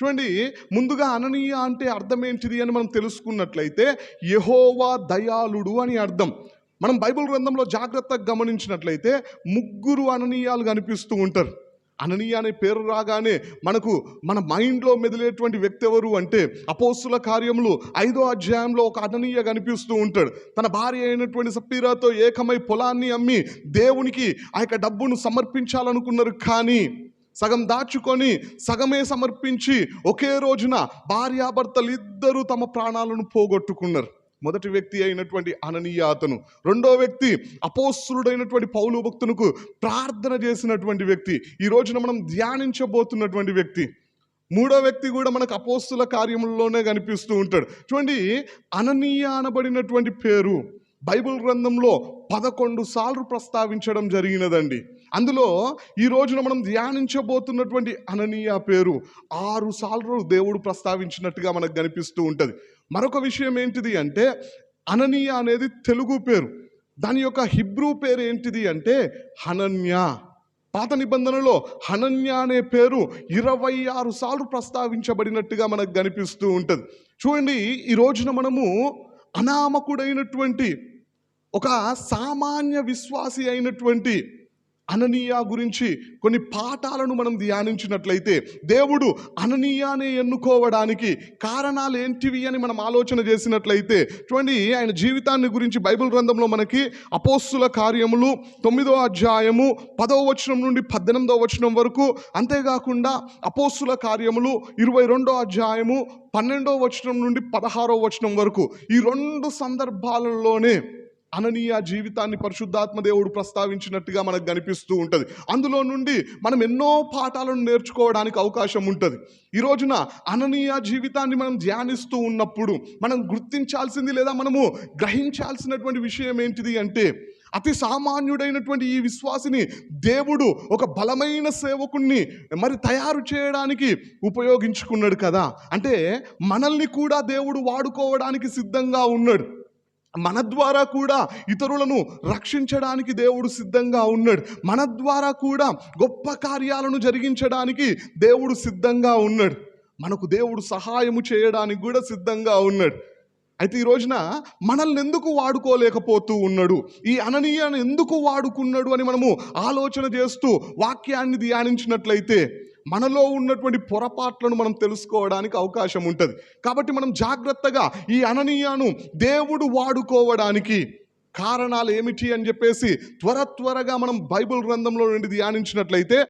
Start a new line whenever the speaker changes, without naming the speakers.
చూడండి ముందుగా అననీయ అంటే అర్థం ఏంటిది అని మనం తెలుసుకున్నట్లయితే యహోవా దయాళుడు అని అర్థం. మనం బైబిల్ గ్రంథంలో జాగ్రత్తగా గమనించినట్లయితే ముగ్గురు అననీయాలు కనిపిస్తూ ఉంటారు. అననీయ అనే పేరు రాగానే మనకు మన మైండ్లో మెదిలేటువంటి వ్యక్తి ఎవరు అంటే అపోస్తుల కార్యములు ఐదో అధ్యాయంలో ఒక అననీయ కనిపిస్తూ ఉంటాడు. తన భార్య అయినటువంటి సప్పీరాతో ఏకమై పొలాన్ని అమ్మి దేవునికి ఆ యొక్క డబ్బును సమర్పించాలనుకున్నారు కానీ సగం దాచుకొని సగమే సమర్పించి ఒకే రోజున భార్యాభర్తలు ఇద్దరూ తమ ప్రాణాలను పోగొట్టుకున్నారు. మొదటి వ్యక్తి అయినటువంటి అననీయ అతను. రెండో వ్యక్తి అపోస్తుడైనటువంటి పౌలు భక్తునకు ప్రార్థన చేసినటువంటి వ్యక్తి. ఈ రోజున మనం ధ్యానించబోతున్నటువంటి వ్యక్తి. మూడో వ్యక్తి కూడా మనకు అపోస్తుల కార్యముల్లోనే కనిపిస్తూ ఉంటాడు. చూడండి అననీయ అనబడినటువంటి పేరు బైబిల్ గ్రంథంలో పదకొండు సార్లు ప్రస్తావించడం జరిగినదండి. అందులో ఈ రోజున మనం ధ్యానించబోతున్నటువంటి అననీయ పేరు. ఆరు సార్లు దేవుడు ప్రస్తావించినట్టుగా మనకు కనిపిస్తూ ఉంటుంది. మరొక విషయం ఏంటిది అంటే అననీయ అనేది తెలుగు పేరు. దాని యొక్క హిబ్రూ పేరు ఏంటిది అంటే హనన్య. పాత నిబంధనలో హనన్య అనే పేరు ఇరవై ఆరు సార్లు ప్రస్తావించబడినట్టుగా మనకు కనిపిస్తూ ఉంటుంది. చూడండి ఈ రోజున మనము అనామకుడైనటువంటి ఒక సామాన్య విశ్వాసి అయినటువంటి అననీయ గురించి కొన్ని పాఠాలను మనం ధ్యానించినట్లయితే దేవుడు అననీయానే ఎన్నుకోవడానికి కారణాలు ఏంటివి అని మనం ఆలోచన చేసినట్లయితే చూడండి ఆయన జీవితాన్ని గురించి బైబిల్ గ్రంథంలో మనకి అపోస్తుల కార్యములు తొమ్మిదో అధ్యాయము పదో వచనం నుండి పద్దెనిమిదో వచనం వరకు అంతేకాకుండా అపోస్తుల కార్యములు ఇరవై రెండో అధ్యాయము పన్నెండో వచనం నుండి పదహారో వచనం వరకు ఈ రెండు సందర్భాలలోనే అననీయ జీవితాన్ని పరిశుద్ధాత్మ దేవుడు ప్రస్తావించినట్టుగా మనకు కనిపిస్తూ ఉంటుంది. అందులో నుండి మనం ఎన్నో పాఠాలను నేర్చుకోవడానికి అవకాశం ఉంటుంది. ఈ రోజున అననీయ జీవితాన్ని మనం ధ్యానిస్తూ ఉన్నప్పుడు మనం గుర్తించాల్సింది లేదా మనము గ్రహించాల్సినటువంటి విషయం ఏంటిది అంటే అతి సామాన్యుడైనటువంటి ఈ విశ్వాసిని దేవుడు ఒక బలమైన సేవకుణ్ణి మరి తయారు చేయడానికి ఉపయోగించుకున్నాడు కదా. అంటే మనల్ని కూడా దేవుడు వాడుకోవడానికి సిద్ధంగా ఉన్నాడు. మన ద్వారా కూడా ఇతరులను రక్షించడానికి దేవుడు సిద్ధంగా ఉన్నాడు. మన ద్వారా కూడా గొప్ప కార్యాలను జరిగించడానికి దేవుడు సిద్ధంగా ఉన్నాడు. మనకు దేవుడు సహాయము చేయడానికి కూడా సిద్ధంగా ఉన్నాడు. అయితే ఈ రోజున మనల్ని ఎందుకు వాడుకోలేకపోతూ ఉన్నాడు? ఈ అననీయను ఎందుకు వాడుకున్నాడు అని మనము ఆలోచన చేస్తూ వాక్యాన్ని ధ్యానించినట్లయితే మనలో ఉన్నటువంటి పొరపాట్లను మనం తెలుసుకోవడానికి అవకాశం ఉంటుంది. కాబట్టి మనం జాగ్రత్తగా ఈ అననీయాను దేవుడు వాడుకోవడానికి కారణాలు ఏమిటి అని చెప్పేసి త్వర త్వరగా మనం బైబిల్ గ్రంథంలో నుండి ధ్యానించినట్లయితే